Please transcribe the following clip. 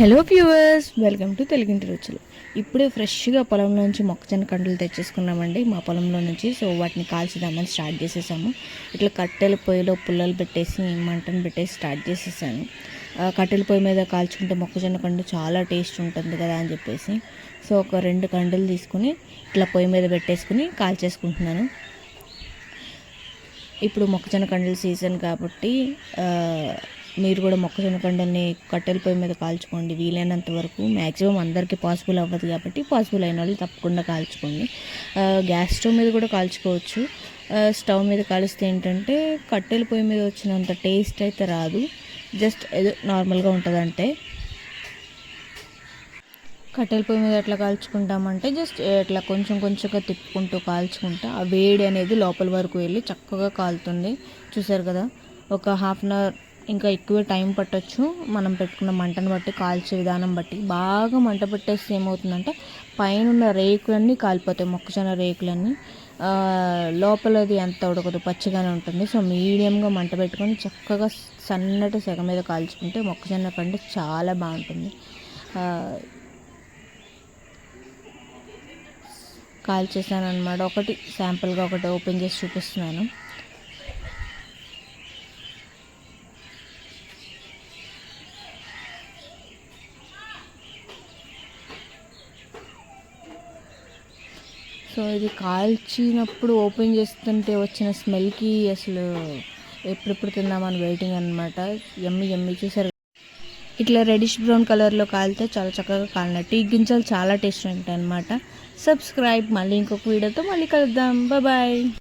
Hello viewers welcome to తెలుగింటి రుచులు ఇప్పుడే ఫ్రెష్గా పొలం నుంచి మొక్కజొన్న కండలు తెచ్చేసుకున్నామండి మా పొలంలో నుంచి. సో వాటిని కాల్చిదామని స్టార్ట్ చేసేసాము. ఇట్లా కట్టెల పొయ్యిలో పుల్లలు పెట్టేసి మంటను పెట్టేసి స్టార్ట్ చేసేసాను. కట్టెల పొయ్యి మీద కాల్చుకుంటే మొక్కజొన్న కండు చాలా టేస్ట్ ఉంటుంది కదా అని చెప్పేసి. సో ఒక రెండు కండలు తీసుకుని ఇట్లా పొయ్యి మీద పెట్టేసుకుని కాల్చేసుకుంటున్నాను. ఇప్పుడు మొక్కజొన్న కండల సీజన్ కాబట్టి మీరు కూడా మొక్కజొన్న కండల్ని కట్టెల పొయ్యి మీద కాల్చుకోండి. వీలైనంత వరకు మ్యాక్సిమం అందరికీ పాసిబుల్ అవ్వదు కాబట్టి పాసిబుల్ అయిన వాళ్ళు తప్పకుండా కాల్చుకోండి. గ్యాస్ స్టవ్ మీద కూడా కాల్చుకోవచ్చు. స్టవ్ మీద కాలిస్తే ఏంటంటే కట్టెల పొయ్యి మీద వచ్చినంత టేస్ట్ అయితే రాదు. జస్ట్ ఏదో నార్మల్గా ఉంటుంది అంటే కట్టెల పొయ్యి మీద ఎట్లా కాల్చుకుంటామంటే జస్ట్ ఇట్లా కొంచెం కొంచెంగా తిప్పుకుంటూ కాల్చుకుంటా. ఆ వేడి అనేది లోపల వరకు వెళ్ళి చక్కగా కాలుతుంది. చూసారు కదా? ఒక హాఫ్ అన్ అవర్ ఇంకా ఎక్కువ టైం పట్టచ్చు. మనం పెట్టుకున్న మంటను బట్టి కాల్చే విధానం బట్టి. బాగా మంట పెట్టేస్తే ఏమవుతుందంటే పైన ఉన్న రేకులన్నీ కాలిపోతాయి మొక్కజొన్న రేకులన్నీ. లోపలది అంత ఉడకదు పచ్చిగానే ఉంటుంది. సో మీడియంగా మంట పెట్టుకొని చక్కగా సన్నటి సెగ మీద కాల్చుకుంటే మొక్కజొన్న పంట చాలా బాగుంటుంది. కాల్చేసాను కాల్ చేశాను అనమాట ఒకటి శాంపుల్గా ఒకటి ఓపెన్ చేసి చూపిస్తున్నాను. సో ఇది కాల్చినప్పుడు ఓపెన్ చేస్తుంటే వచ్చిన స్మెల్కి అసలు ఎప్పుడెప్పుడు తిందామని వెయిటింగ్ అనమాట ఎమ్మి ఎమ్మి చూసారు ఇట్లా రెడిష్ బ్రౌన్ కలర్లో కాలితే చాలా చక్కగా కాలినట్టు. ఈ గింజలు చాలా టేస్ట్ ఉంటాయి అనమాట సబ్స్క్రైబ్ మళ్ళీ ఇంకొక వీడియోతో మళ్ళీ కలుద్దాం. బాయ్